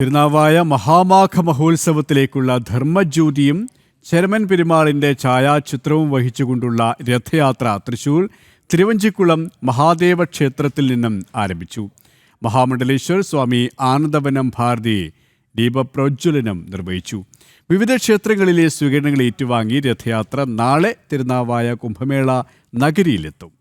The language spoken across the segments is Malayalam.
തിരുനാവായ മഹാമാഘ മഹോത്സവത്തിലേക്കുള്ള ധർമ്മജ്യോതിയും ചെരമൻ പെരുമാളിന്റെ ഛായാചിത്രവും വഹിച്ചുകൊണ്ടുള്ള രഥയാത്ര തൃശൂർ തിരുവഞ്ചിക്കുളം മഹാദേവ ക്ഷേത്രത്തിൽ നിന്നും ആരംഭിച്ചു. മഹാമണ്ഡലേശ്വർ സ്വാമി ആനന്ദവനം ഭാരതി ദീപപ്രോജ്വലനം നിർവഹിച്ചു. വിവിധ ക്ഷേത്രങ്ങളിലെ സ്വീകരണങ്ങൾ ഏറ്റുവാങ്ങി രഥയാത്ര നാളെ തിരുനാവായ കുംഭമേള നഗരിയിലെത്തും.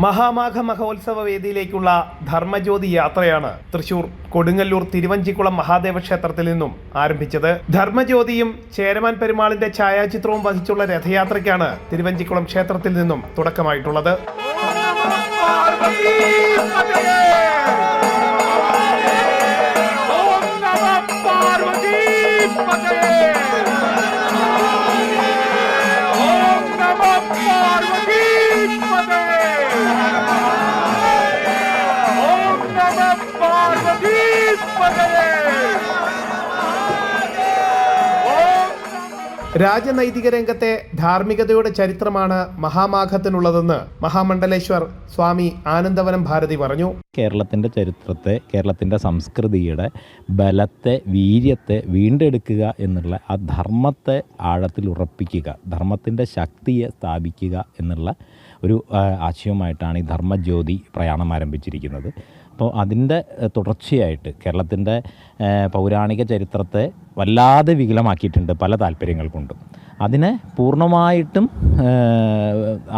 മഹാമാഘ മഹോത്സവ വേദിയിലേക്കുള്ള ധർമ്മജ്യോതി യാത്രയാണ് തൃശൂർ കൊടുങ്ങല്ലൂർ തിരുവഞ്ചിക്കുളം മഹാദേവ ക്ഷേത്രത്തിൽ നിന്നും ആരംഭിച്ചത്. ധർമ്മജ്യോതിയും ചേരമാൻ പെരുമാളിന്റെ ഛായാചിത്രവും വഹിച്ചുള്ള രഥയാത്രയ്ക്കാണ് തിരുവഞ്ചിക്കുളം ക്ഷേത്രത്തിൽ നിന്നും തുടക്കമായിട്ടുള്ളത്. Isso, Magalhães! രാജനൈതിക രംഗത്തെ ധാർമ്മികതയുടെ ചരിത്രമാണ് മഹാമാഘത്തിനുള്ളതെന്ന് മഹാമണ്ഡലേശ്വർ സ്വാമി ആനന്ദവനം ഭാരതി പറഞ്ഞു. കേരളത്തിന്റെ ചരിത്രത്തെ കേരളത്തിന്റെ സംസ്കൃതിയുടെ ബലത്തെ വീര്യത്തെ വീണ്ടെടുക്കുക എന്നുള്ള ആ ധർമ്മത്തെ ആഴത്തിൽ ഉറപ്പിക്കുക ധർമ്മത്തിന്റെ ശക്തിയെ സ്ഥാപിക്കുക എന്നുള്ള ഒരു ആശയവുമായിട്ടാണ് ഈ ധർമ്മജ്യോതി പ്രയാണം ആരംഭിച്ചിരിക്കുന്നത്. അപ്പോൾ അതിന്റെ തുടർച്ചയായിട്ട് കേരളത്തിന്റെ പൗരാണിക ചരിത്രത്തെ വല്ലാതെ വികലമാക്കിയിട്ടുണ്ട് പല താല്പര്യങ്ങൾ കൊണ്ടും. അതിനെ പൂർണമായിട്ടും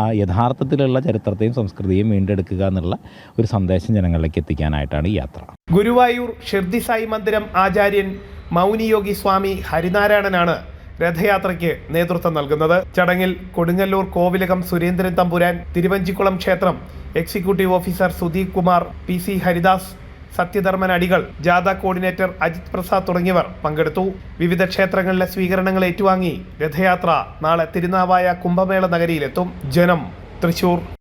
ആ യഥാർത്ഥത്തിലുള്ള ചരിത്രത്തെയും സംസ്കൃതിയും വീണ്ടെടുക്കുക എന്നുള്ള ഒരു സന്ദേശം ജനങ്ങളിലേക്ക് എത്തിക്കാനായിട്ടാണ് ഈ യാത്ര. ഗുരുവായൂർ ഷിർദി സായി മന്ദിരം ആചാര്യൻ മൗനിയോഗി സ്വാമി ഹരിനാരായണനാണ് രഥയാത്രയ്ക്ക് നേതൃത്വം നൽകുന്നത്. ചടങ്ങിൽ കൊടുങ്ങല്ലൂർ കോവിലകം സുരേന്ദ്രൻ തമ്പുരാൻ തിരുവഞ്ചിക്കുളം ക്ഷേത്രം executive officer Sudeep Kumar P C Haridas Sathyadharman അടികൾ ജാഥ കോർഡിനേറ്റർ അജിത് പ്രസാദ് തുടങ്ങിയവർ പങ്കെടുത്തു. വിവിധ ക്ഷേത്രങ്ങളിലെ സ്വീകരണങ്ങൾ ഏറ്റുവാങ്ങി രഥയാത്ര നാളെ തിരുനാവായ കുംഭമേള നഗരിയിലെത്തും. ജനം തൃശൂർ.